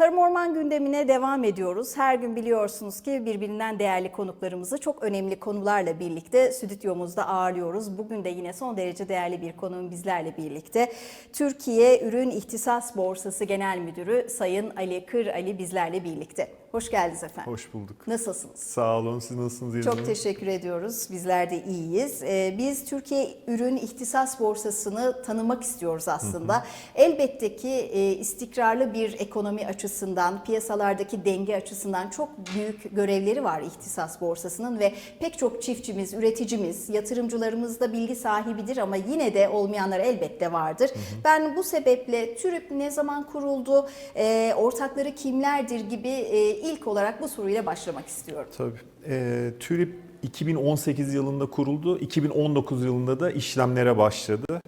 Tarım Orman gündemine devam ediyoruz. Her gün biliyorsunuz ki birbirinden değerli konuklarımızı çok önemli konularla birlikte stüdyomuzda ağırlıyoruz. Bugün de yine son derece değerli bir konuğum bizlerle birlikte. Türkiye Ürün İhtisas Borsası Genel Müdürü Sayın Ali Kır Ali bizlerle birlikte. Hoş geldiniz efendim. Hoş bulduk. Nasılsınız? Sağ olun. Siz nasılsınız? Yeliz Çok teşekkür ediyoruz. Bizler de iyiyiz. Ee, Biz Türkiye Ürün İhtisas Borsası'nı tanımak istiyoruz aslında. Elbette ki e, istikrarlı bir ekonomi açısından, piyasalardaki denge açısından çok büyük görevleri var İhtisas Borsası'nın ve pek çok çiftçimiz, üreticimiz, yatırımcılarımız da bilgi sahibidir ama yine de olmayanlar elbette vardır. Ben bu sebeple TÜRÜP ne zaman kuruldu, e, ortakları kimlerdir gibi e, ilk olarak bu soruyla başlamak istiyorum. Tabii. Ee, TÜRİP 2018 yılında kuruldu. 2019 yılında da işlemlere başladı.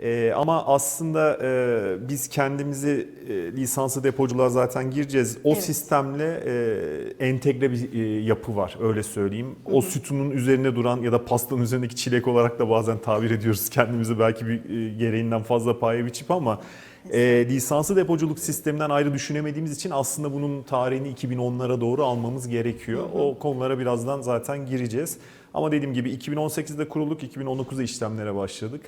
Ee, ama aslında e, biz kendimizi e, lisanslı depoculuğa zaten gireceğiz. O Evet. sistemle e, entegre bir e, yapı var öyle söyleyeyim. O sütunun üzerine duran ya da pastanın üzerindeki çilek olarak da bazen tabir ediyoruz kendimizi belki bir e, gereğinden fazla paya biçip ama e, lisanslı depoculuk sisteminden ayrı düşünemediğimiz için aslında bunun tarihini 2010'lara doğru almamız gerekiyor. O konulara birazdan zaten gireceğiz. Ama dediğim gibi 2018'de kurulduk, 2019'da işlemlere başladık.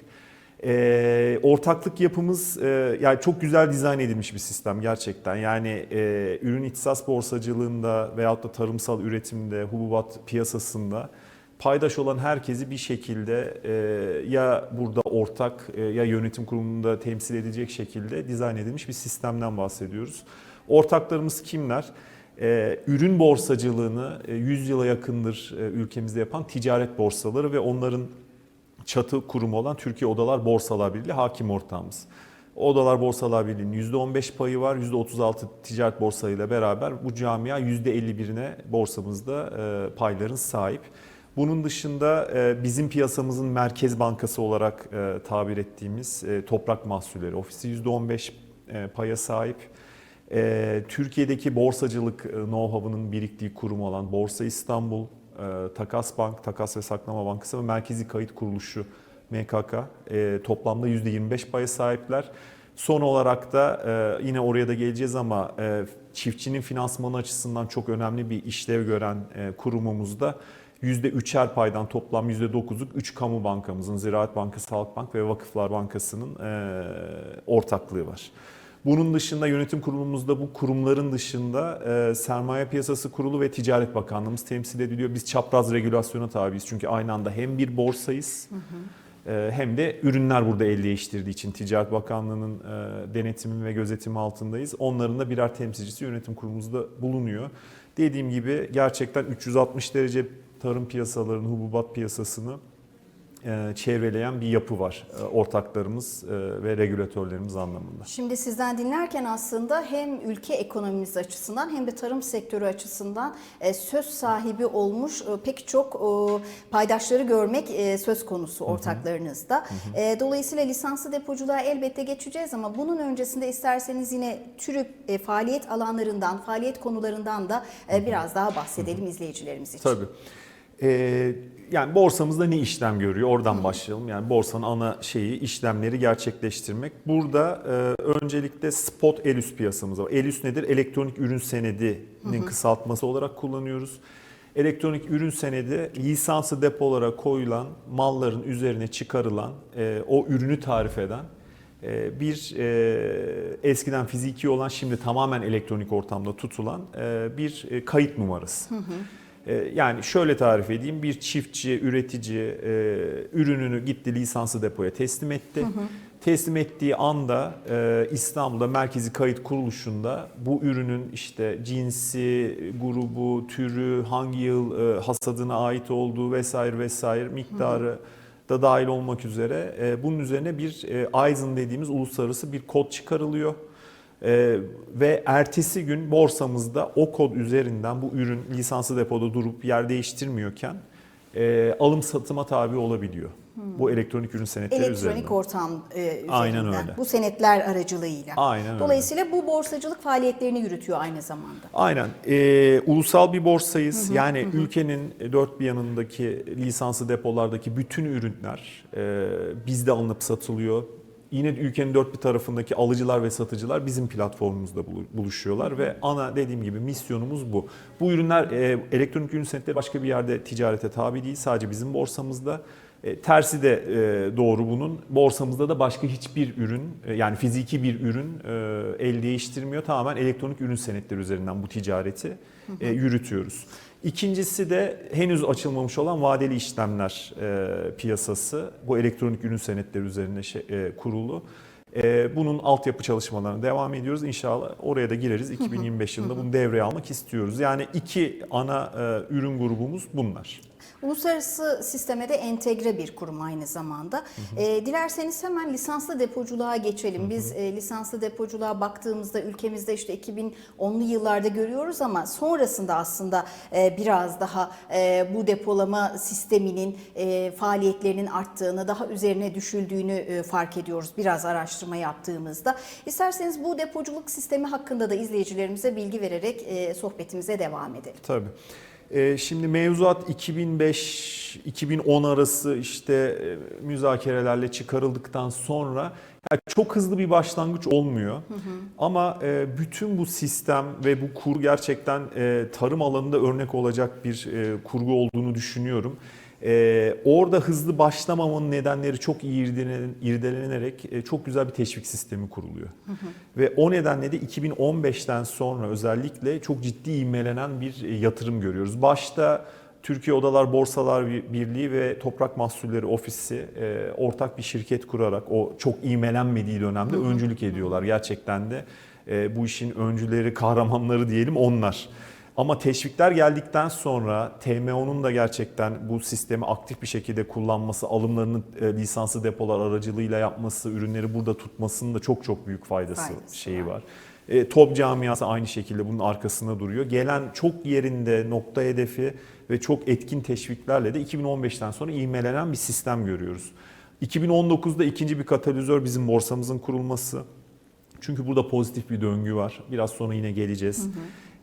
E, ortaklık yapımız e, yani çok güzel dizayn edilmiş bir sistem gerçekten. Yani e, ürün ihtisas borsacılığında veyahut da tarımsal üretimde, hububat piyasasında paydaş olan herkesi bir şekilde e, ya burada ortak e, ya yönetim kurulunda temsil edecek şekilde dizayn edilmiş bir sistemden bahsediyoruz. Ortaklarımız kimler? E, ürün borsacılığını e, 100 yıla yakındır e, ülkemizde yapan ticaret borsaları ve onların çatı kurumu olan Türkiye Odalar Borsalar Birliği hakim ortağımız. Odalar Borsalar Birliği'nin %15 payı var. %36 ticaret borsayla beraber bu camia %51'ine borsamızda e, payların sahip. Bunun dışında e, bizim piyasamızın merkez bankası olarak e, tabir ettiğimiz e, Toprak Mahsulleri Ofisi %15 e, paya sahip. Türkiye'deki borsacılık know-how'ının biriktiği kurum olan Borsa İstanbul, Takas Bank, Takas ve Saklama Bankası ve Merkezi Kayıt Kuruluşu MKK toplamda %25 paya sahipler. Son olarak da yine oraya da geleceğiz ama çiftçinin finansmanı açısından çok önemli bir işlev gören kurumumuzda %3'er paydan toplam %9'luk 3 kamu bankamızın Ziraat Bankası, Halkbank ve Vakıflar Bankası'nın e, ortaklığı var. Bunun dışında yönetim kurulumuzda bu kurumların dışında e, Sermaye Piyasası Kurulu ve Ticaret Bakanlığımız temsil ediliyor. Biz çapraz regülasyona tabiiz çünkü aynı anda hem bir borsayız e, hem de ürünler burada el değiştirdiği için Ticaret Bakanlığı'nın e, denetimi ve gözetimi altındayız. Onların da birer temsilcisi yönetim kurulumuzda bulunuyor. Dediğim gibi gerçekten 360 derece tarım piyasalarının, hububat piyasasını e, çevreleyen bir yapı var e, ortaklarımız e, ve regülatörlerimiz anlamında. Şimdi sizden dinlerken aslında hem ülke ekonomimiz açısından hem de tarım sektörü açısından söz sahibi olmuş pek çok paydaşları görmek söz konusu ortaklarınızda. Dolayısıyla lisanslı depoculuğa elbette geçeceğiz ama bunun öncesinde isterseniz yine TÜRÜP e, faaliyet alanlarından, faaliyet konularından da biraz daha bahsedelim izleyicilerimiz için. Tabii. Ee, yani borsamızda ne işlem görüyor? Oradan başlayalım. Yani borsanın ana şeyi işlemleri gerçekleştirmek. Burada e, öncelikle spot ELÜS piyasamız var. ELÜS nedir? Elektronik ürün senedinin kısaltması olarak kullanıyoruz. Elektronik ürün senedi lisansı depolara koyulan malların üzerine çıkarılan e, o ürünü tarif eden e, bir e, eskiden fiziki olan şimdi tamamen elektronik ortamda tutulan e, bir e, kayıt numarası. E, Yani şöyle tarif edeyim bir çiftçi, üretici e, ürününü gitti lisanslı depoya teslim etti. Teslim ettiği anda e, İstanbul'da merkezi kayıt kuruluşunda bu ürünün işte cinsi, grubu, türü, hangi yıl e, hasadına ait olduğu vesaire vesaire miktarı da dahil olmak üzere bunun üzerine bir ISIN dediğimiz uluslararası bir kod çıkarılıyor. E, ve ertesi gün borsamızda o kod üzerinden bu ürün lisanslı depoda durup yer değiştirmiyorken e, alım satıma tabi olabiliyor. Bu elektronik ürün senetleri Elektronik üzerinden. ortam e, üzerinden. Aynen öyle. Bu senetler aracılığıyla. Aynen öyle. Dolayısıyla bu borsacılık faaliyetlerini yürütüyor aynı zamanda. Aynen. Ee, ulusal bir borsayız. yani ülkenin dört bir yanındaki lisanslı depolardaki bütün ürünler e, bizde alınıp satılıyor. Yine ülkenin dört bir tarafındaki alıcılar ve satıcılar bizim platformumuzda bulu- buluşuyorlar ve ana dediğim gibi misyonumuz bu. Bu ürünler e, elektronik ürün senetleri başka bir yerde ticarete tabi değil sadece bizim borsamızda. E, tersi de e, doğru bunun. Borsamızda da başka hiçbir ürün e, yani fiziki bir ürün e, el değiştirmiyor. Tamamen elektronik ürün senetleri üzerinden bu ticareti e, yürütüyoruz. İkincisi de henüz açılmamış olan vadeli işlemler e, piyasası. Bu elektronik ürün senetleri üzerine şey, e, kurulu. E, bunun altyapı çalışmalarına devam ediyoruz. İnşallah oraya da gireriz. 2025 yılında bunu devreye almak istiyoruz. Yani iki ana e, ürün grubumuz bunlar. Uluslararası sisteme de entegre bir kurum aynı zamanda. E, dilerseniz hemen lisanslı depoculuğa geçelim. Biz e, lisanslı depoculuğa baktığımızda ülkemizde işte 2010'lu yıllarda görüyoruz ama sonrasında aslında e, biraz daha e, bu depolama sisteminin e, faaliyetlerinin arttığını, daha üzerine düşüldüğünü e, fark ediyoruz biraz araştırma yaptığımızda. İsterseniz bu depoculuk sistemi hakkında da izleyicilerimize bilgi vererek e, sohbetimize devam edelim. Tabii. Ee, şimdi mevzuat 2005-2010 arası işte e, müzakerelerle çıkarıldıktan sonra yani çok hızlı bir başlangıç olmuyor. Ama e, bütün bu sistem ve bu kur gerçekten e, tarım alanında örnek olacak bir e, kurgu olduğunu düşünüyorum. E, orada hızlı başlamamanın nedenleri çok iyi irdelen- irdelenerek e, çok güzel bir teşvik sistemi kuruluyor. Ve o nedenle de 2015'ten sonra özellikle çok ciddi ivmelenen bir e, yatırım görüyoruz. Başta Türkiye Odalar Borsalar Birliği ve Toprak Mahsulleri Ofisi e, ortak bir şirket kurarak o çok ivmelenmediği dönemde öncülük ediyorlar. Gerçekten de e, bu işin öncüleri, kahramanları diyelim onlar. Ama teşvikler geldikten sonra TMO'nun da gerçekten bu sistemi aktif bir şekilde kullanması, alımlarını e, lisanslı depolar aracılığıyla yapması, ürünleri burada tutmasının da çok çok büyük faydası, Faydası şeyi var. var. E, top camiası aynı şekilde bunun arkasında duruyor. Gelen çok yerinde nokta hedefi ve çok etkin teşviklerle de 2015'ten sonra ivmelenen bir sistem görüyoruz. 2019'da ikinci bir katalizör bizim borsamızın kurulması. Çünkü burada pozitif bir döngü var. Biraz sonra yine geleceğiz.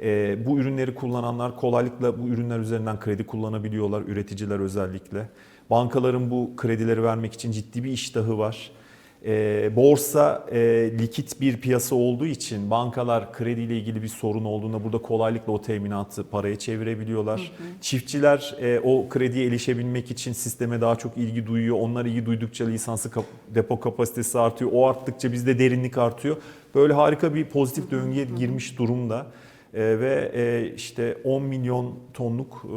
Ee, bu ürünleri kullananlar kolaylıkla bu ürünler üzerinden kredi kullanabiliyorlar, üreticiler özellikle. Bankaların bu kredileri vermek için ciddi bir iştahı var. Ee, borsa e, likit bir piyasa olduğu için bankalar krediyle ilgili bir sorun olduğunda burada kolaylıkla o teminatı paraya çevirebiliyorlar. Çiftçiler e, o krediye erişebilmek için sisteme daha çok ilgi duyuyor. Onlar ilgi duydukça lisansı kap- depo kapasitesi artıyor. O arttıkça bizde derinlik artıyor. Böyle harika bir pozitif döngüye girmiş durumda. E, ve e, işte 10 milyon tonluk e,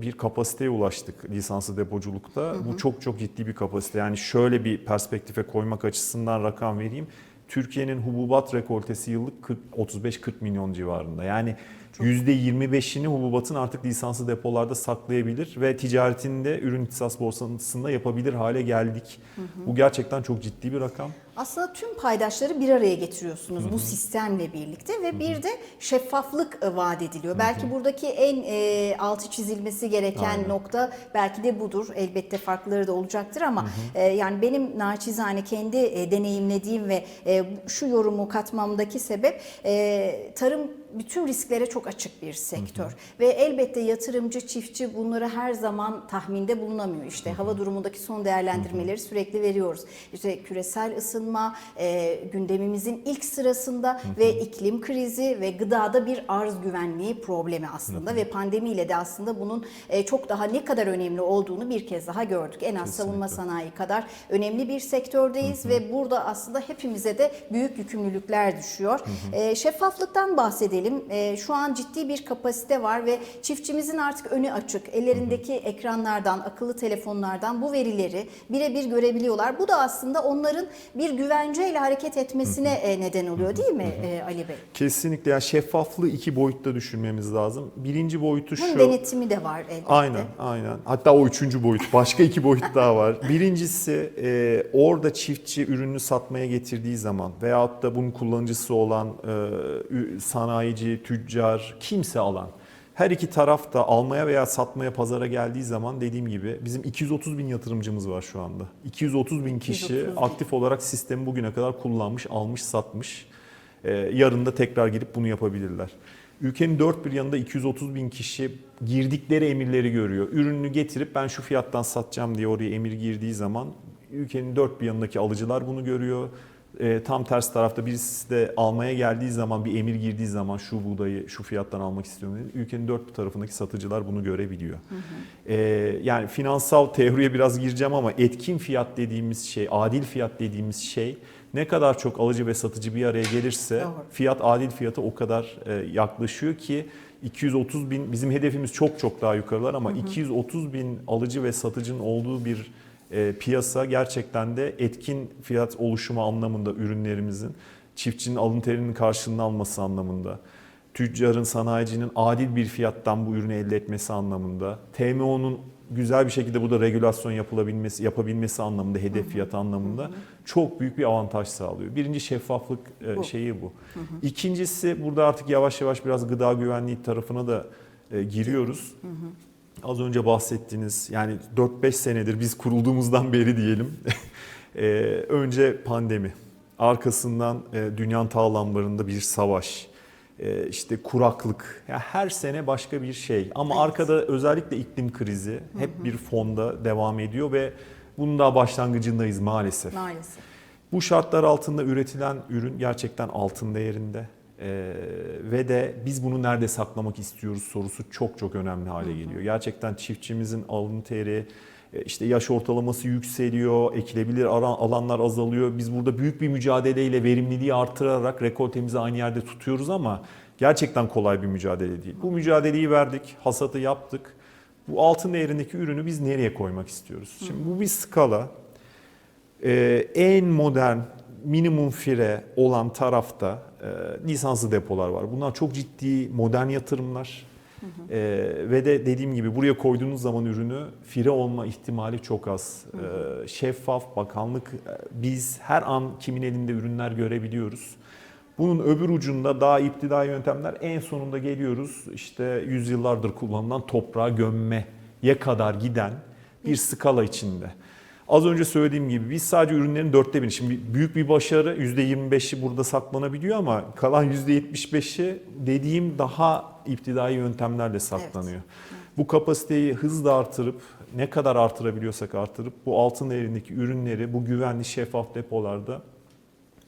bir kapasiteye ulaştık lisanslı depoculukta. Bu çok çok ciddi bir kapasite. Yani şöyle bir perspektife koymak açısından rakam vereyim. Türkiye'nin hububat rekoltesi yıllık 40 35-40 milyon civarında. Yani %25'ini hububatın artık lisanslı depolarda saklayabilir ve ticaretinde ürün ihtisas borsasında yapabilir hale geldik. Bu gerçekten çok ciddi bir rakam. Aslında tüm paydaşları bir araya getiriyorsunuz bu sistemle birlikte ve bir de şeffaflık e, vaat ediliyor. Belki buradaki en e, altı çizilmesi gereken Aynen. nokta belki de budur. Elbette farkları da olacaktır ama e, yani benim naçizane kendi e, deneyimlediğim ve e, şu yorumu katmamdaki sebep e, tarım bütün risklere çok açık bir sektör ve elbette yatırımcı çiftçi bunları her zaman tahminde bulunamıyor. İşte hava durumundaki son değerlendirmeleri sürekli veriyoruz. İşte küresel ısınma e, gündemimizin ilk sırasında ve iklim krizi ve gıdada bir arz güvenliği problemi aslında ve pandemiyle de aslında bunun e, çok daha ne kadar önemli olduğunu bir kez daha gördük. En az savunma sanayi kadar önemli bir sektördeyiz ve burada aslında hepimize de büyük yükümlülükler düşüyor. E, şeffaflıktan bahsedelim. E, şu an ciddi bir kapasite var ve çiftçimizin artık önü açık. Ellerindeki ekranlardan, akıllı telefonlardan bu verileri birebir görebiliyorlar. Bu da aslında onların bir güvenceyle hareket etmesine e, neden oluyor değil mi e, Ali Bey? Kesinlikle yani şeffaflığı iki boyutta düşünmemiz lazım. Birinci boyutu Bunun şu. denetimi de var elbette. Aynen, aynen. Hatta o üçüncü boyut. Başka iki boyut daha var. Birincisi e, orada çiftçi ürünü satmaya getirdiği zaman veyahut da bunun kullanıcısı olan e, sanayici, tüccar, kimse alan. Her iki taraf da almaya veya satmaya pazara geldiği zaman dediğim gibi bizim 230 bin yatırımcımız var şu anda. 230 bin kişi 230 bin. aktif olarak sistemi bugüne kadar kullanmış, almış, satmış. Ee, yarın da tekrar girip bunu yapabilirler. Ülkenin dört bir yanında 230 bin kişi girdikleri emirleri görüyor. Ürününü getirip ben şu fiyattan satacağım diye oraya emir girdiği zaman ülkenin dört bir yanındaki alıcılar bunu görüyor. E, tam ters tarafta birisi de almaya geldiği zaman bir emir girdiği zaman şu buğdayı şu fiyattan almak istiyorum dedi. Ülkenin dört tarafındaki satıcılar bunu görebiliyor. E, yani finansal teoriye biraz gireceğim ama etkin fiyat dediğimiz şey, adil fiyat dediğimiz şey ne kadar çok alıcı ve satıcı bir araya gelirse Doğru. fiyat adil fiyata o kadar e, yaklaşıyor ki 230 bin bizim hedefimiz çok çok daha yukarılar ama 230 bin alıcı ve satıcının olduğu bir e, piyasa gerçekten de etkin fiyat oluşumu anlamında ürünlerimizin çiftçinin alın terinin karşılığını alması anlamında tüccarın, sanayicinin adil bir fiyattan bu ürünü elde etmesi anlamında, TMO'nun güzel bir şekilde burada regülasyon yapılabilmesi, yapabilmesi anlamında, hedef fiyatı anlamında çok büyük bir avantaj sağlıyor. Birinci şeffaflık e, Bu. şeyi bu. İkincisi burada artık yavaş yavaş biraz gıda güvenliği tarafına da e, giriyoruz. Az önce bahsettiğiniz yani 4-5 senedir biz kurulduğumuzdan beri diyelim. e, önce pandemi, arkasından e, dünyanın tağlamlarında bir savaş, e, işte kuraklık. Yani her sene başka bir şey. Ama Evet. arkada özellikle iklim krizi hep bir fonda devam ediyor ve bunun daha başlangıcındayız maalesef. Maalesef. Bu şartlar altında üretilen ürün gerçekten altın değerinde. Ee, ve de biz bunu nerede saklamak istiyoruz sorusu çok çok önemli hale geliyor. Gerçekten çiftçimizin alın teri, e, işte yaş ortalaması yükseliyor, ekilebilir alanlar azalıyor. Biz burada büyük bir mücadeleyle verimliliği artırarak rekoltemizi aynı yerde tutuyoruz ama gerçekten kolay bir mücadele değil. Bu mücadeleyi verdik, hasatı yaptık. Bu altın değerindeki ürünü biz nereye koymak istiyoruz? Şimdi bu bir skala. Ee, en modern minimum fire olan tarafta e, lisanslı depolar var. Bunlar çok ciddi modern yatırımlar. Ee, ve de dediğim gibi buraya koyduğunuz zaman ürünü fire olma ihtimali çok az. Ee, şeffaf, bakanlık, e, biz her an kimin elinde ürünler görebiliyoruz. Bunun öbür ucunda daha iptidai yöntemler en sonunda geliyoruz. İşte yüzyıllardır kullanılan toprağa gömmeye kadar giden bir skala içinde. Az önce söylediğim gibi biz sadece ürünlerin dörtte birini, şimdi büyük bir başarı %25'i burada saklanabiliyor ama kalan %75'i dediğim daha iptidai yöntemlerle saklanıyor. Bu kapasiteyi hızla artırıp ne kadar artırabiliyorsak artırıp bu altın değerindeki ürünleri bu güvenli şeffaf depolarda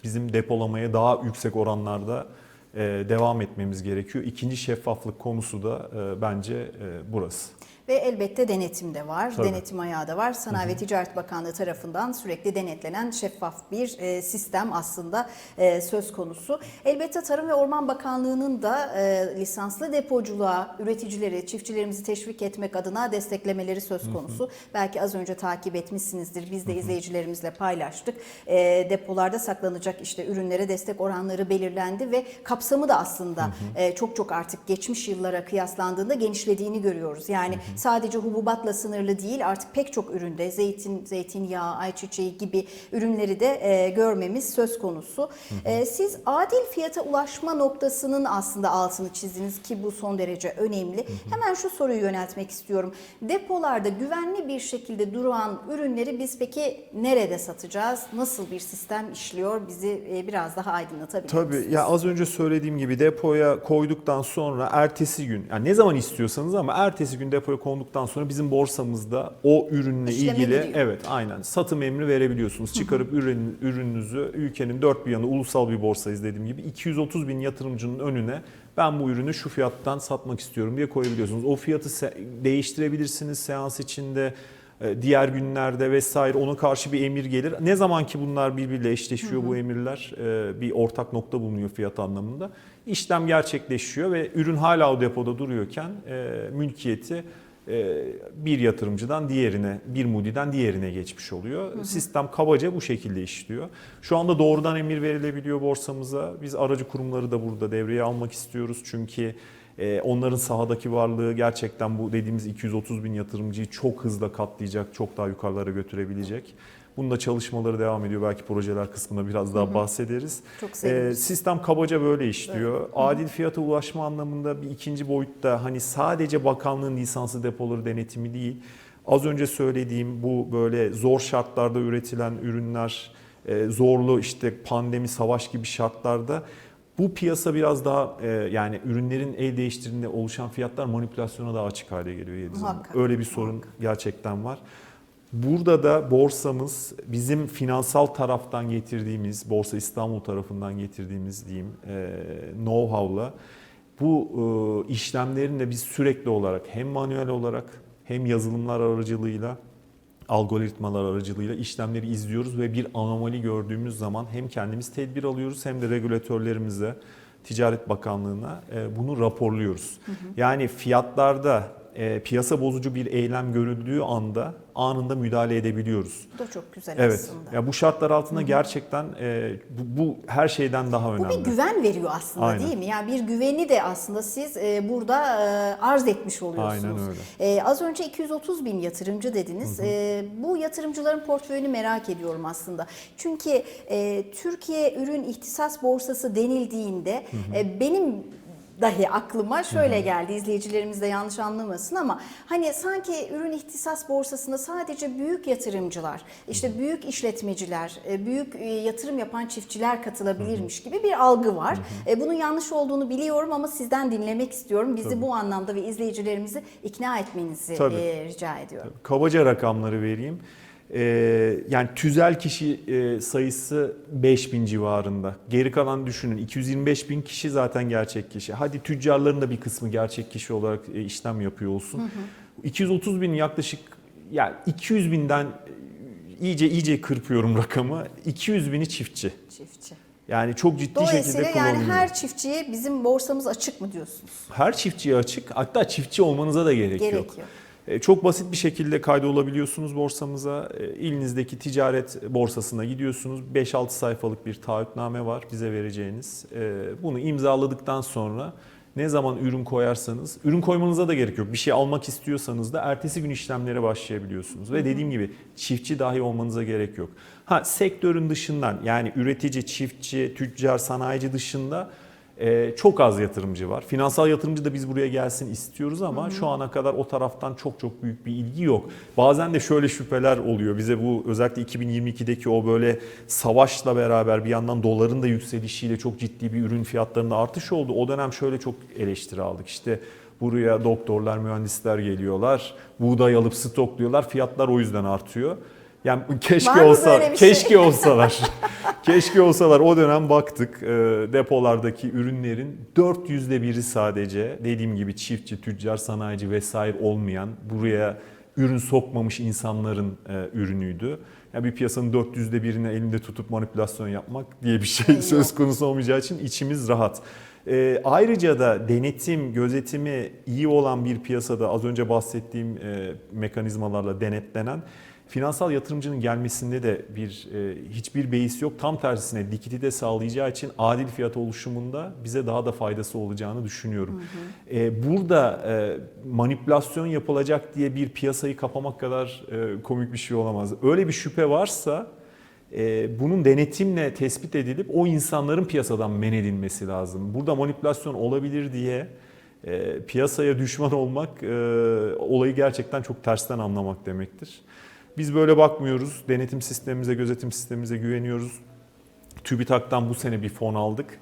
bizim depolamaya daha yüksek oranlarda e, devam etmemiz gerekiyor. İkinci şeffaflık konusu da e, bence e, burası. Ve elbette denetim de var, Tabii. denetim ayağı da var. Sanayi ve Ticaret Bakanlığı tarafından sürekli denetlenen şeffaf bir e, sistem aslında e, söz konusu. Elbette Tarım ve Orman Bakanlığı'nın da e, lisanslı depoculuğa üreticileri, çiftçilerimizi teşvik etmek adına desteklemeleri söz konusu. Belki az önce takip etmişsinizdir. Biz de izleyicilerimizle paylaştık. E, depolarda saklanacak işte ürünlere destek oranları belirlendi ve kapsamı da aslında e, çok çok artık geçmiş yıllara kıyaslandığında genişlediğini görüyoruz. Yani sadece hububatla sınırlı değil artık pek çok üründe zeytin, zeytinyağı, ayçiçeği gibi ürünleri de e, görmemiz söz konusu. E, siz adil fiyata ulaşma noktasının aslında altını çizdiniz ki bu son derece önemli. Hemen şu soruyu yöneltmek istiyorum. Depolarda güvenli bir şekilde duran ürünleri biz peki nerede satacağız? Nasıl bir sistem işliyor? Bizi e, biraz daha aydınlatabilir Tabii misiniz? ya az önce söylediğim gibi depoya koyduktan sonra ertesi gün yani ne zaman istiyorsanız ama ertesi gün depoya konduktan sonra bizim borsamızda o ürünle İşleme ilgili gidiyor. evet aynen satım emri verebiliyorsunuz. Çıkarıp ürün, ürününüzü ülkenin dört bir yanı ulusal bir borsayız dediğim gibi 230 bin yatırımcının önüne ben bu ürünü şu fiyattan satmak istiyorum diye koyabiliyorsunuz. O fiyatı değiştirebilirsiniz seans içinde e, diğer günlerde vesaire ona karşı bir emir gelir. Ne zaman ki bunlar birbiriyle eşleşiyor bu emirler e, bir ortak nokta bulunuyor fiyat anlamında. İşlem gerçekleşiyor ve ürün hala o depoda duruyorken e, mülkiyeti bir yatırımcıdan diğerine, bir mudiden diğerine geçmiş oluyor. Sistem kabaca bu şekilde işliyor. Şu anda doğrudan emir verilebiliyor borsamıza. Biz aracı kurumları da burada devreye almak istiyoruz çünkü e, onların sahadaki varlığı gerçekten bu dediğimiz 230 bin yatırımcıyı çok hızlı katlayacak, çok daha yukarılara götürebilecek. Bunda çalışmaları devam ediyor. Belki projeler kısmında biraz daha bahsederiz. Çok Ee, seviniriz. sistem kabaca böyle işliyor. Adil fiyata ulaşma anlamında bir ikinci boyutta hani sadece bakanlığın lisanslı depoları denetimi değil. Az önce söylediğim bu böyle zor şartlarda üretilen ürünler, e, zorlu işte pandemi, savaş gibi şartlarda bu piyasa biraz daha e, yani ürünlerin el değiştirdiğinde oluşan fiyatlar manipülasyona daha açık hale geliyor Yediz Öyle bir sorun gerçekten var. Burada da borsamız bizim finansal taraftan getirdiğimiz, Borsa İstanbul tarafından getirdiğimiz diyeyim e, know-how'la bu e, işlemlerin de biz sürekli olarak hem manuel olarak hem yazılımlar aracılığıyla algoritmalar aracılığıyla işlemleri izliyoruz ve bir anomali gördüğümüz zaman hem kendimiz tedbir alıyoruz hem de regülatörlerimize, Ticaret Bakanlığı'na e, bunu raporluyoruz. Yani fiyatlarda e, piyasa bozucu bir eylem görüldüğü anda anında müdahale edebiliyoruz. Bu da çok güzel Evet. aslında. Ya bu şartlar altında gerçekten e, bu, bu her şeyden daha Bu önemli. bir güven veriyor aslında Aynen. değil mi? Yani bir güveni de aslında siz e, burada e, arz etmiş oluyorsunuz. Aynen öyle. E, az önce 230 bin yatırımcı dediniz. E, bu yatırımcıların portföyünü merak ediyorum aslında. Çünkü e, Türkiye Ürün İhtisas Borsası denildiğinde e, benim dahi aklıma şöyle geldi izleyicilerimiz de yanlış anlamasın ama hani sanki ürün ihtisas borsasında sadece büyük yatırımcılar, işte büyük işletmeciler, e, büyük e, yatırım yapan çiftçiler katılabilirmiş gibi bir algı var. E, Bunun yanlış olduğunu biliyorum ama sizden dinlemek istiyorum. Bizi Tabii. bu anlamda ve izleyicilerimizi ikna etmenizi Tabii. rica ediyorum. Kabaca rakamları vereyim. Ee, yani tüzel kişi e, sayısı 5000 civarında. Geri kalan düşünün 225 bin kişi zaten gerçek kişi. Hadi tüccarların da bir kısmı gerçek kişi olarak e, işlem yapıyor olsun. 230 bin yaklaşık yani 200 binden e, iyice iyice kırpıyorum rakamı. 200 bini çiftçi. Çiftçi. Yani çok ciddi şekilde yani kullanılıyor. her çiftçiye bizim borsamız açık mı diyorsunuz? Her çiftçiye açık. Hatta çiftçi olmanıza da gerek, Gerek yok. yok. E, Çok basit bir şekilde kaydolabiliyorsunuz borsamıza. E, İlinizdeki ticaret borsasına gidiyorsunuz. 5-6 sayfalık bir taahhütname var bize vereceğiniz. E, Bunu imzaladıktan sonra ne zaman ürün koyarsanız, ürün koymanıza da gerek yok. Bir şey almak istiyorsanız da ertesi gün işlemlere başlayabiliyorsunuz. Ve dediğim gibi çiftçi dahi olmanıza gerek yok. Ha sektörün dışından yani üretici, çiftçi, tüccar, sanayici dışında ee, çok az yatırımcı var. Finansal yatırımcı da biz buraya gelsin istiyoruz ama şu ana kadar o taraftan çok çok büyük bir ilgi yok. Bazen de şöyle şüpheler oluyor. Bize bu özellikle 2022'deki o böyle savaşla beraber bir yandan doların da yükselişiyle çok ciddi bir ürün fiyatlarında artış oldu. O dönem şöyle çok eleştiri aldık. İşte buraya doktorlar, mühendisler geliyorlar. Buğday alıp stokluyorlar. Fiyatlar o yüzden artıyor. Yani keşke olsa, şey? keşke olsalar. keşke olsalar. O dönem baktık e, depolardaki ürünlerin 400'de biri sadece dediğim gibi çiftçi, tüccar, sanayici vesaire olmayan buraya ürün sokmamış insanların e, ürünüydü. Yani bir piyasanın 400'de birini elinde tutup manipülasyon yapmak diye bir şey Yok. söz konusu olmayacağı için içimiz rahat. E, ayrıca da denetim, gözetimi iyi olan bir piyasada az önce bahsettiğim e, mekanizmalarla denetlenen finansal yatırımcının gelmesinde de bir e, hiçbir beis yok. Tam tersine likidite sağlayacağı için adil fiyat oluşumunda bize daha da faydası olacağını düşünüyorum. E, burada e, manipülasyon yapılacak diye bir piyasayı kapamak kadar e, komik bir şey olamaz. Öyle bir şüphe varsa e, bunun denetimle tespit edilip o insanların piyasadan men edilmesi lazım. Burada manipülasyon olabilir diye e, piyasaya düşman olmak e, olayı gerçekten çok tersten anlamak demektir. Biz böyle bakmıyoruz. Denetim sistemimize, gözetim sistemimize güveniyoruz. TÜBİTAK'tan bu sene bir fon aldık.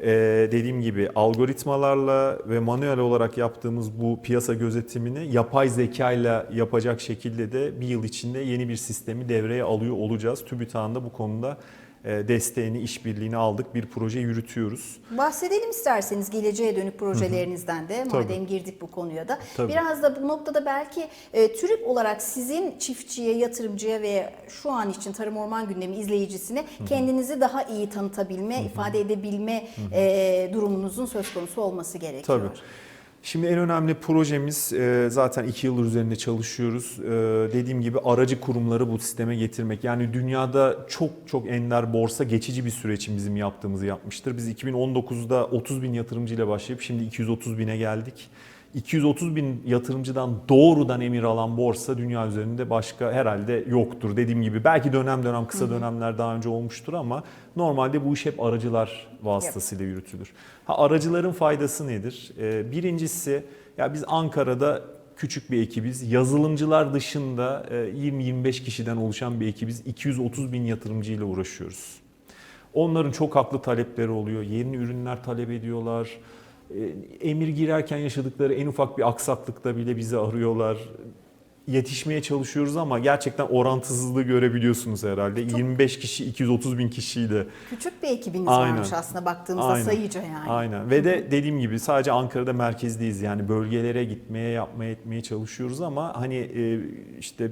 Ee, dediğim gibi algoritmalarla ve manuel olarak yaptığımız bu piyasa gözetimini yapay zeka ile yapacak şekilde de bir yıl içinde yeni bir sistemi devreye alıyor olacağız. TÜBİTAK'ın da bu konuda desteğini, işbirliğini aldık. Bir proje yürütüyoruz. Bahsedelim isterseniz geleceğe dönük projelerinizden de madem Tabii. girdik bu konuya da. Tabii. Biraz da bu noktada belki e, TÜRİP olarak sizin çiftçiye, yatırımcıya ve şu an için Tarım Orman Gündemi izleyicisine kendinizi daha iyi tanıtabilme, ifade edebilme e, durumunuzun söz konusu olması gerekiyor. Tabii. Şimdi en önemli projemiz e, zaten iki yıldır üzerinde çalışıyoruz. E, Dediğim gibi aracı kurumları bu sisteme getirmek. Yani dünyada çok çok ender borsa geçici bir süre için bizim yaptığımızı yapmıştır. Biz 2019'da 30 bin yatırımcıyla başlayıp şimdi 230 bine geldik. 230 bin yatırımcıdan doğrudan emir alan borsa dünya üzerinde başka herhalde yoktur. Dediğim gibi belki dönem dönem kısa dönemler daha önce olmuştur ama normalde bu iş hep aracılar vasıtasıyla yürütülür. Ha, aracıların faydası nedir? Ee, birincisi ya biz Ankara'da küçük bir ekibiz. Yazılımcılar dışında e, 20-25 kişiden oluşan bir ekibiz. 230 bin yatırımcıyla uğraşıyoruz. Onların çok haklı talepleri oluyor. Yeni ürünler talep ediyorlar. E, Emir girerken yaşadıkları en ufak bir aksaklıkta bile bizi arıyorlar. yetişmeye çalışıyoruz ama gerçekten orantısızlığı görebiliyorsunuz herhalde. 25 kişi 230 bin kişiyle Küçük bir ekibiniz Aynen. varmış aslında baktığımızda Aynen. sayıca yani. Aynen ve de dediğim gibi sadece Ankara'da merkezdeyiz yani bölgelere gitmeye yapmaya etmeye çalışıyoruz ama hani e, işte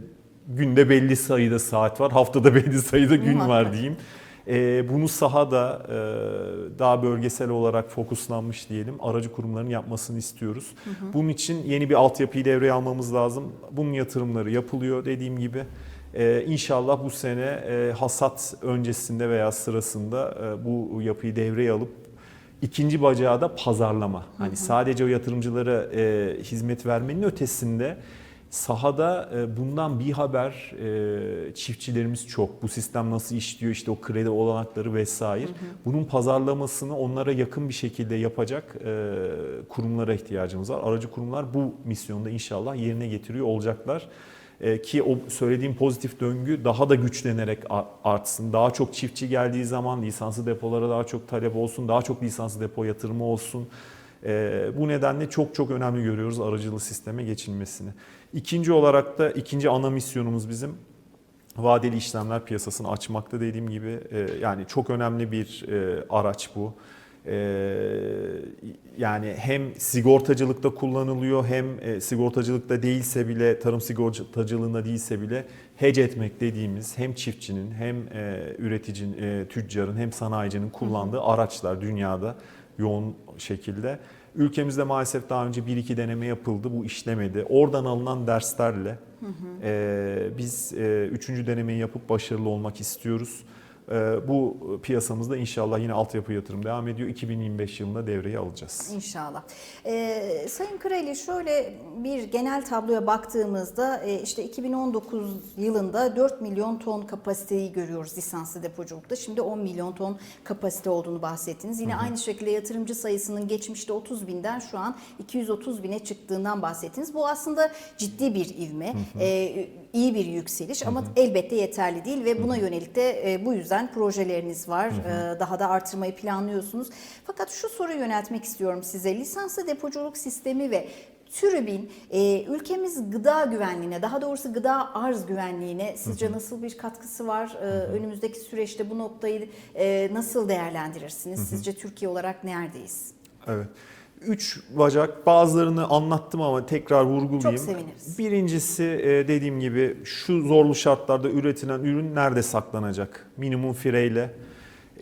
günde belli sayıda saat var haftada belli sayıda gün var diyeyim. E, bunu sahada e, daha bölgesel olarak fokuslanmış diyelim aracı kurumların yapmasını istiyoruz. Bunun için yeni bir altyapıyı devreye almamız lazım. Bunun yatırımları yapılıyor dediğim gibi. Ee, inşallah bu sene e, hasat öncesinde veya sırasında e, bu yapıyı devreye alıp ikinci bacağı da pazarlama. Hani sadece o yatırımcılara e, hizmet vermenin ötesinde sahada e, bundan bir haber e, çiftçilerimiz çok. Bu sistem nasıl işliyor işte o kredi olanakları vesaire. Bunun pazarlamasını onlara yakın bir şekilde yapacak e, kurumlara ihtiyacımız var. Aracı kurumlar bu misyonda inşallah yerine getiriyor olacaklar. Ki o söylediğim pozitif döngü daha da güçlenerek artsın. Daha çok çiftçi geldiği zaman lisanslı depolara daha çok talep olsun, daha çok lisanslı depo yatırımı olsun. E, bu nedenle çok çok önemli görüyoruz aracılı sisteme geçilmesini. İkinci olarak da ikinci ana misyonumuz bizim vadeli işlemler piyasasını açmakta dediğim gibi e, yani çok önemli bir e, araç bu. E, yani hem sigortacılıkta kullanılıyor hem sigortacılıkta değilse bile tarım sigortacılığında değilse bile hedge etmek dediğimiz hem çiftçinin hem üreticinin, tüccarın hem sanayicinin kullandığı araçlar dünyada yoğun şekilde. Ülkemizde maalesef daha önce bir iki deneme yapıldı. Bu işlemedi. Oradan alınan derslerle e, biz e, üçüncü denemeyi yapıp başarılı olmak istiyoruz. E, bu piyasamızda inşallah yine altyapı yatırım devam ediyor. 2025 yılında devreye alacağız. İnşallah. Ee, Sayın Kıreli şöyle bir genel tabloya baktığımızda e, işte 2019 yılında 4 milyon ton kapasiteyi görüyoruz lisanslı depoculukta. Şimdi 10 milyon ton kapasite olduğunu bahsettiniz. Yine aynı şekilde yatırımcı sayısının geçmişte 30 binden şu an 230 bine çıktığından bahsettiniz. Bu aslında ciddi bir ivme, e, iyi bir yükseliş ama elbette yeterli değil ve buna yönelik de e, bu yüzden projeleriniz var. E, daha da artırmayı planlıyorsunuz. Fakat şu soruyu yöneltmek istiyorum size. Lisanslı depoculuk sistemi ve TÜRİB'in e, ülkemiz gıda güvenliğine, daha doğrusu gıda arz güvenliğine sizce nasıl bir katkısı var? E, önümüzdeki süreçte bu noktayı e, nasıl değerlendirirsiniz? Sizce Türkiye olarak neredeyiz? Evet. Üç bacak bazılarını anlattım ama tekrar vurgulayayım. Çok seviniriz. Birincisi e, dediğim gibi şu zorlu şartlarda üretilen ürün nerede saklanacak? Minimum fireyle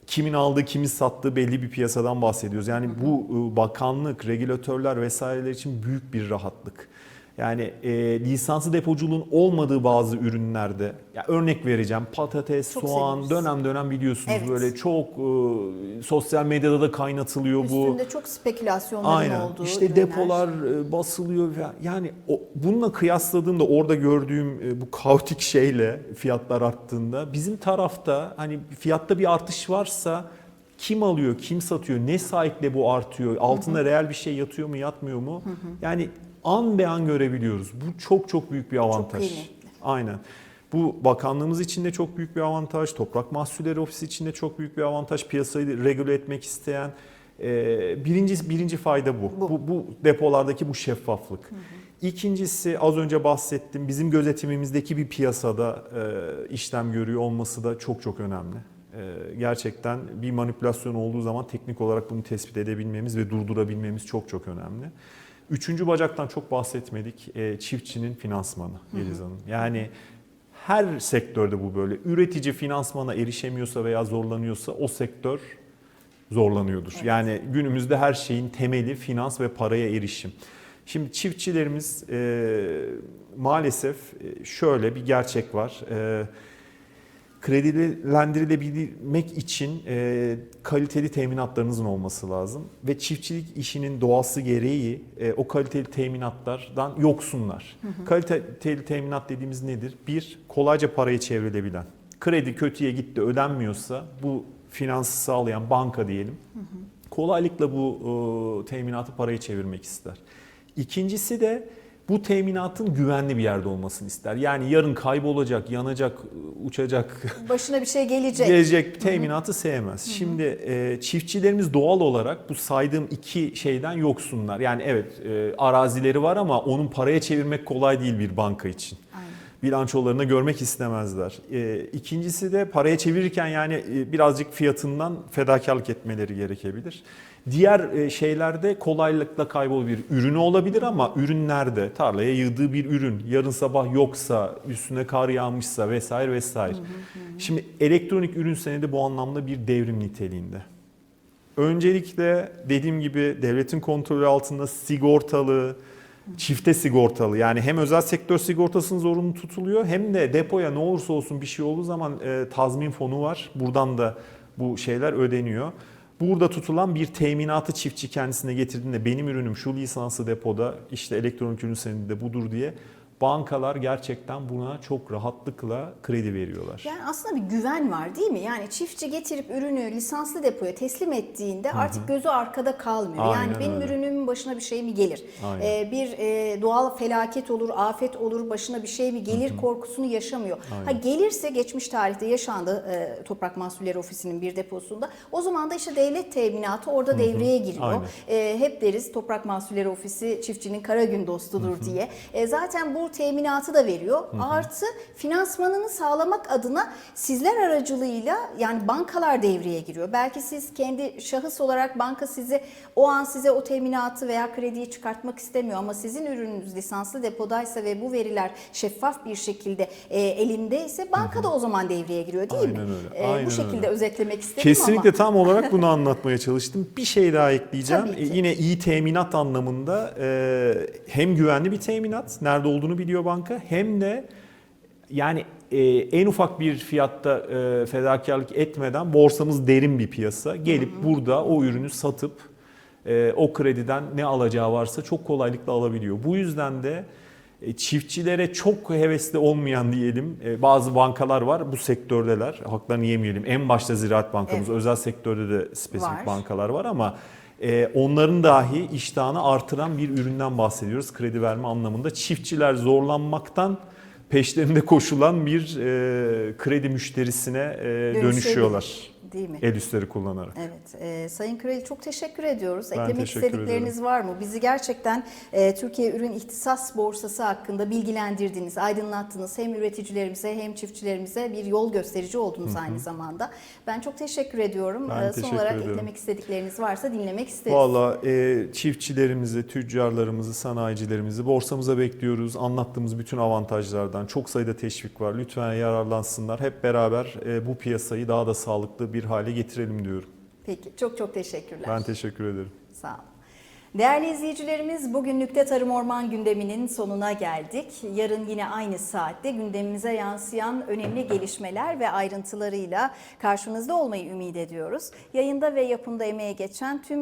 kimin aldığı, kimin sattığı belli bir piyasadan bahsediyoruz. Yani bu e, bakanlık, regülatörler vesaireler için büyük bir rahatlık. Yani e, lisanslı depoculuğun olmadığı bazı ürünlerde, ya örnek vereceğim patates, Çok soğan seviniriz. dönem dönem biliyorsunuz Evet. böyle çok e, sosyal medyada da kaynatılıyor bu. Üstünde çok spekülasyonların Aynen. olduğu İşte ürünler. depolar e, basılıyor falan. Yani o, bununla kıyasladığımda orada gördüğüm e, bu kaotik şeyle fiyatlar arttığında bizim tarafta hani fiyatta bir artış varsa kim alıyor, kim satıyor, ne sahiple bu artıyor, altında reel bir şey yatıyor mu, yatmıyor mu? Yani an be an görebiliyoruz. Bu çok çok büyük bir avantaj. kıymetli. Aynen. Bu bakanlığımız için de çok büyük bir avantaj. Toprak Mahsulleri Ofisi için de çok büyük bir avantaj. Piyasayı regüle etmek isteyen e, birinci birinci fayda bu. Bu. Bu, bu depolardaki bu şeffaflık. İkincisi az önce bahsettim. Bizim gözetimimizdeki bir piyasada e, işlem görüyor olması da çok çok önemli. E, gerçekten bir manipülasyon olduğu zaman teknik olarak bunu tespit edebilmemiz ve durdurabilmemiz çok çok önemli. Üçüncü bacaktan çok bahsetmedik. E, çiftçinin finansmanı Yeliz Hanım. Yani her sektörde bu böyle. Üretici finansmana erişemiyorsa veya zorlanıyorsa o sektör zorlanıyordur. Evet. Yani günümüzde her şeyin temeli finans ve paraya erişim. Şimdi çiftçilerimiz e, maalesef e, şöyle bir gerçek var. E, kredilendirilebilmek için e, kaliteli teminatlarınızın olması lazım ve çiftçilik işinin doğası gereği e, o kaliteli teminatlardan yoksunlar. Kaliteli teminat dediğimiz nedir? Bir, kolayca paraya çevrilebilen. Kredi kötüye gitti ödenmiyorsa bu finansı sağlayan banka diyelim kolaylıkla bu e, teminatı paraya çevirmek ister. İkincisi de bu teminatın güvenli bir yerde olmasını ister. Yani yarın kaybolacak, yanacak, uçacak, Başına bir şey gelecek. gelecek teminatı sevmez. Şimdi e, çiftçilerimiz doğal olarak bu saydığım iki şeyden yoksunlar. Yani evet e, arazileri var ama onun paraya çevirmek kolay değil bir banka için. Bilançolarını görmek istemezler. E, ikincisi de paraya çevirirken yani e, birazcık fiyatından fedakarlık etmeleri gerekebilir. Diğer e, şeylerde kolaylıkla kaybolabilir. Ürünü olabilir ama ürün nerede? Tarlaya yığdığı bir ürün. Yarın sabah yoksa, üstüne kar yağmışsa vesaire vesaire. Şimdi elektronik ürün senedi bu anlamda bir devrim niteliğinde. Öncelikle dediğim gibi devletin kontrolü altında sigortalı, çifte sigortalı yani hem özel sektör sigortasının zorunlu tutuluyor hem de depoya ne olursa olsun bir şey olduğu zaman e, tazmin fonu var. Buradan da bu şeyler ödeniyor. Burada tutulan bir teminatı çiftçi kendisine getirdiğinde benim ürünüm şu lisanslı depoda işte elektronik ürün senedi de budur diye bankalar gerçekten buna çok rahatlıkla kredi veriyorlar. Yani aslında bir güven var değil mi? Yani çiftçi getirip ürünü lisanslı depoya teslim ettiğinde artık gözü arkada kalmıyor. Aynen yani benim öyle. ürünümün başına bir şey mi gelir? Aynen. Ee, bir e, doğal felaket olur, afet olur, başına bir şey mi gelir korkusunu yaşamıyor. Ha gelirse geçmiş tarihte yaşandı e, Toprak Mahsulleri Ofisi'nin bir deposunda. O zaman da işte devlet teminatı orada devreye giriyor. Aynen. E, hep deriz Toprak Mahsulleri Ofisi çiftçinin kara gün dostudur diye. E, zaten bu teminatı da veriyor. Artı finansmanını sağlamak adına sizler aracılığıyla yani bankalar devreye giriyor. Belki siz kendi şahıs olarak banka sizi o an size o teminatı veya krediyi çıkartmak istemiyor ama sizin ürününüz lisanslı depodaysa ve bu veriler şeffaf bir şekilde e, elindeyse banka da o zaman devreye giriyor değil mi? Aynen öyle, E, aynen bu şekilde öyle. özetlemek istedim Kesinlikle ama. tam olarak bunu anlatmaya çalıştım. Bir şey daha ekleyeceğim. E, Yine iyi teminat anlamında e, hem güvenli bir teminat, nerede olduğunu biliyor banka, hem de yani e, en ufak bir fiyatta e, fedakarlık etmeden borsamız derin bir piyasa. Gelip burada o ürünü satıp e, o krediden ne alacağı varsa çok kolaylıkla alabiliyor. Bu yüzden de e, çiftçilere çok hevesli olmayan diyelim e, bazı bankalar var bu sektördeler. Haklarını yemeyelim. En başta Ziraat Bankamız, Evet. özel sektörde de spesifik Var. bankalar var ama e, onların dahi iştahını artıran bir üründen bahsediyoruz kredi verme anlamında. Çiftçiler zorlanmaktan peşlerinde koşulan bir e, kredi müşterisine e, dönüşüyorlar. Değil mi? El üstleri kullanarak. Evet, e, Sayın Kredi çok teşekkür ediyoruz. Ben Eklemek teşekkür istedikleriniz var mı? Bizi gerçekten e, Türkiye Ürün İhtisas Borsası hakkında bilgilendirdiniz, aydınlattınız. Hem üreticilerimize hem çiftçilerimize bir yol gösterici oldunuz aynı zamanda. Ben çok teşekkür ediyorum. Ben E, Son teşekkür olarak ediyorum. eklemek istedikleriniz varsa dinlemek isteriz. Valla e, çiftçilerimizi, tüccarlarımızı, sanayicilerimizi borsamıza bekliyoruz. Anlattığımız bütün avantajlardan çok sayıda teşvik var. Lütfen yararlansınlar. Hep beraber e, bu piyasayı daha da sağlıklı bir hale getirelim diyorum. Peki, çok çok teşekkürler. Ben teşekkür ederim. Sağ olun. Değerli izleyicilerimiz bugünlükte Tarım Orman gündeminin sonuna geldik. Yarın yine aynı saatte gündemimize yansıyan önemli gelişmeler ve ayrıntılarıyla karşınızda olmayı ümit ediyoruz. Yayında ve yapımda emeğe geçen tüm